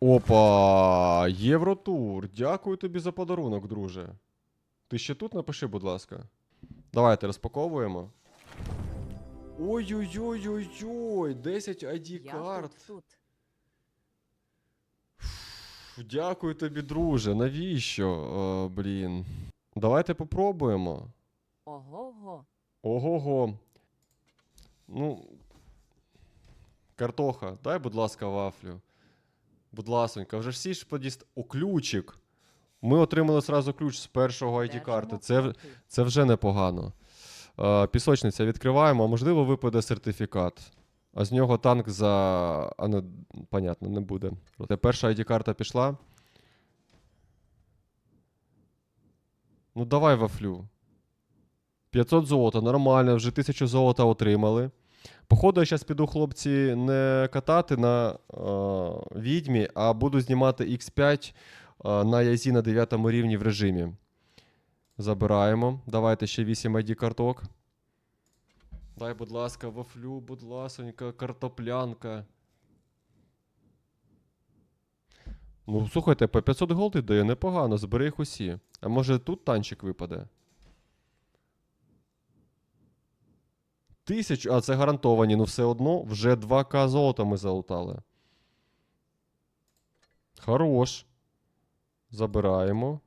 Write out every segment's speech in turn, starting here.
Опа! Євротур. Дякую тобі за подарунок, друже. Ти ще тут напиши, будь ласка. Давайте розпаковуємо. Ой-ой-ой-ой-ой! 10 ID Я карт. тут, тут. Фу, Дякую тобі, друже. Навіщо? О, блін. Давайте попробуємо. Ого-го. Ого-го. Ну. Картоха, дай, будь ласка, вафлю. Будь ласонька, вже ж всі ж подіст. О, ключик. Ми отримали сразу ключ з першого ID-карти. Це, це вже непогано. Е, пісочниця відкриваємо, а можливо, випаде сертифікат. А з нього танк за. А не, понятно, не буде. Це перша ID-карта пішла. Ну, давай вафлю. 500 золота, нормально, вже 1000 золота отримали. Походу, я зараз піду, хлопці, не катати на е, відьмі, а буду знімати X5 е, на язі на 9 рівні в режимі. Забираємо. Давайте ще 8 ID карток. Дай, будь ласка, вафлю, будь ласонька, картоплянка. Ну, слухайте, по 500 голди дає непогано, збери їх усі. А може тут танчик випаде? Тисячу, а це гарантовані, ну все одно вже 2К золота ми залутали. Хорош. Забираємо.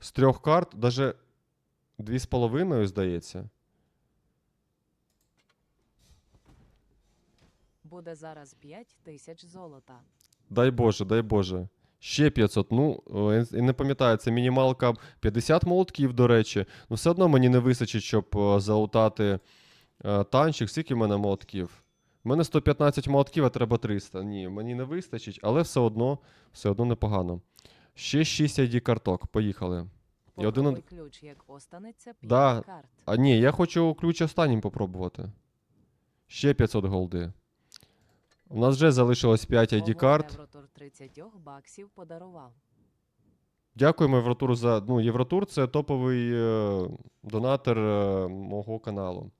З трьох карт, даже дві з половиною, здається. Буде зараз 5 тисяч золота. Дай Боже, дай Боже. Ще 500. Ну, я і не пам'ятаю, це мінімалка 50 молотків, до речі. Ну, все одно мені не вистачить, щоб е, залутати е, танчик. Скільки в мене молотків? У мене 115 молотків, а треба 300. Ні, мені не вистачить, але все одно, все одно непогано. Ще 6 ID карток. Поїхали. І один ключ, як останеться 5 Да. карт. А ні, я хочу ключ останнім попробувати. Ще 500 голди. У нас вже залишилось 5 ID карт. Евротур 30 баксів подарував. Дякуємо Євротур за. Ну, Євротур це топовий е, донатор е, мого каналу.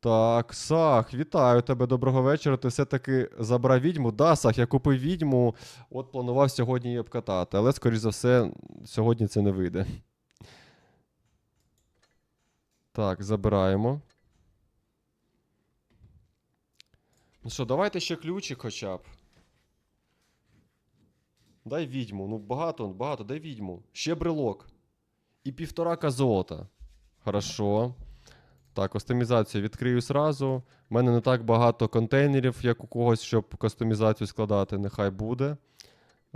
Так, Сах, вітаю тебе, доброго вечора. Ти все-таки забрав відьму. Да, Сах, я купив відьму, от планував сьогодні її обкатати, але, скоріш за все, сьогодні це не вийде. Так, забираємо. Ну що, давайте ще ключик хоча б. Дай відьму. Ну багато, багато, дай відьму. Ще брелок. І півторака золота. Хорошо. Так, кастомізацію відкрию зразу. У мене не так багато контейнерів, як у когось, щоб кастомізацію складати. Нехай буде.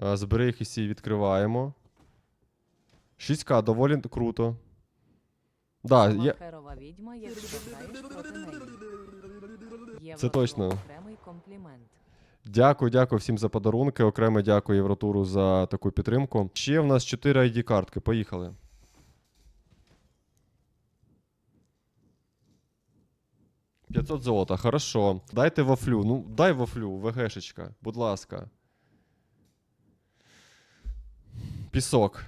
Е, Збери їх і всі відкриваємо. 6К, доволі круто. Да, я... відьма, якщо Це точно. Окремий комплімент. Дякую, дякую всім за подарунки. Окремо дякую Євротуру за таку підтримку. Ще в нас 4 ID картки. Поїхали. «500 золота, хорошо. Дайте вафлю. Ну, дай вафлю, ВГшечка, будь ласка. Пісок.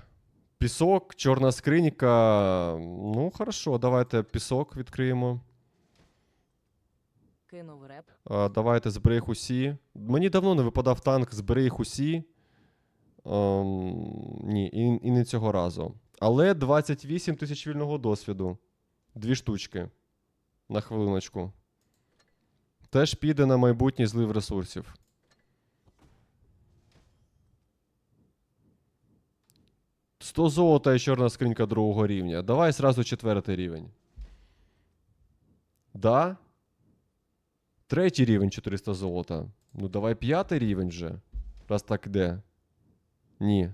Пісок, чорна скринька. Ну, хорошо, давайте пісок відкриємо. Кинув реп. А, давайте збери їх усі. Мені давно не випадав танк, збери їх усі. Ем, ні, і, і не цього разу. Але 28 тисяч вільного досвіду. Дві штучки. На хвилиночку. Теж піде на майбутній злив ресурсів. Сто золота і чорна скринька другого рівня. Давай зразу четвертий рівень. Да? Третій рівень 400 золота. Ну, давай п'ятий рівень вже. Раз так іде. Ні.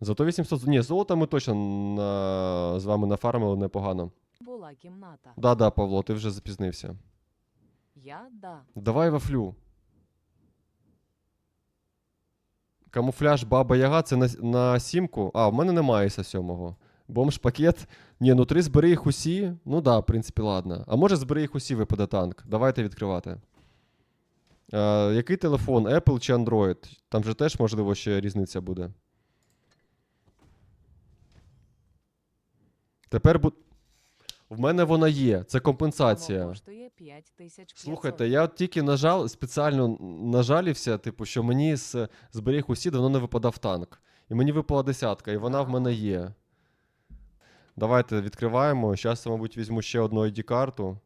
Зато 800 з- Ні, золота ми точно на... з вами нафармили непогано. Була кімната. Да-да, Павло, ти вже запізнився. Я да. Давай вафлю. Камуфляж Баба Яга це на, на сімку. А, в мене немає са сьомого. Бомж пакет. Ні, ну три збери їх усі. Ну да, в принципі, ладно. А може збери їх усі випаде танк. Давайте відкривати. Е, який телефон? Apple чи Android? Там же теж, можливо, ще різниця буде. Тепер бу... В мене вона є. Це компенсація. Слухайте, я от тільки нажал, спеціально нажалівся, типу, що мені з зберіг усі давно не випадав танк. І мені випала десятка, і вона в мене є. Давайте відкриваємо. Зараз, мабуть, візьму ще одну ID-карту.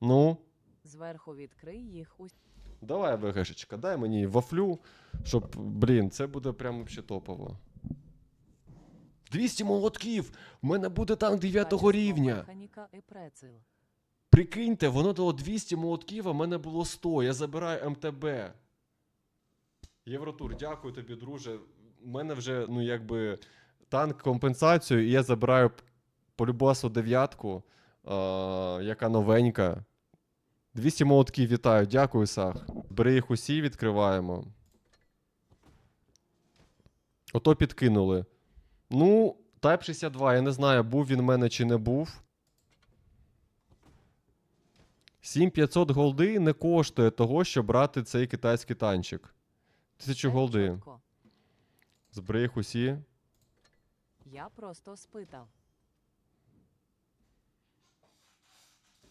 Ну, Зверху відкрий їх усі. давай, ВГшечка, дай мені вафлю, щоб, блін, це буде прям вообще топово. 200 молотків! В мене буде танк 9 рівня. Прикиньте, воно дало 200 молотків, а в мене було 100. Я забираю МТБ. Євротур, дякую тобі, друже. У мене вже, ну, якби, танк компенсацію, і я забираю п- по любасу дев'ятку, а, яка новенька. 200 молотків вітаю, дякую, Сах. Бери їх усі, відкриваємо. Ото підкинули. Ну, Type 62, я не знаю, був він в мене чи не був. 7500 голди не коштує того, щоб брати цей китайський танчик. 1000 голди. Збери їх усі. Я просто спитав.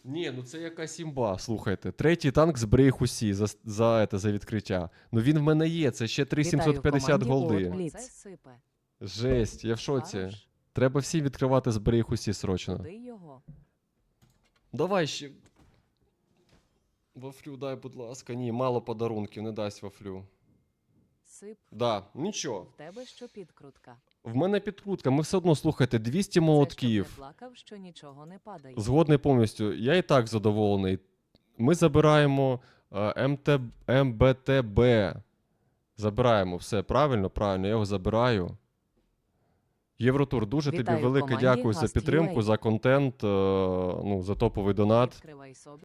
Ні, ну це якась імба, слухайте. Третій танк збери їх усі за, за, ете, за відкриття. Ну він в мене є, це ще Вітаю в 3750 команді голди. Жесть, я в шоці. Треба всі відкривати збери їх усі срочно. Його? Давай ще. Вафлю дай, будь ласка. Ні, мало подарунків, не дасть вафлю. Сип. Да, нічого. В тебе що підкрутка. В мене підкрутка, ми все одно слухайте, 200 Це щоб молотків. плакав, що нічого не падає. Згодний повністю. Я і так задоволений. Ми забираємо е, МТ, МБТБ. Забираємо все правильно, правильно, я його забираю. Євротур, дуже тобі Вітаю тобі велике команді. дякую за підтримку, за контент, е, ну, за топовий донат.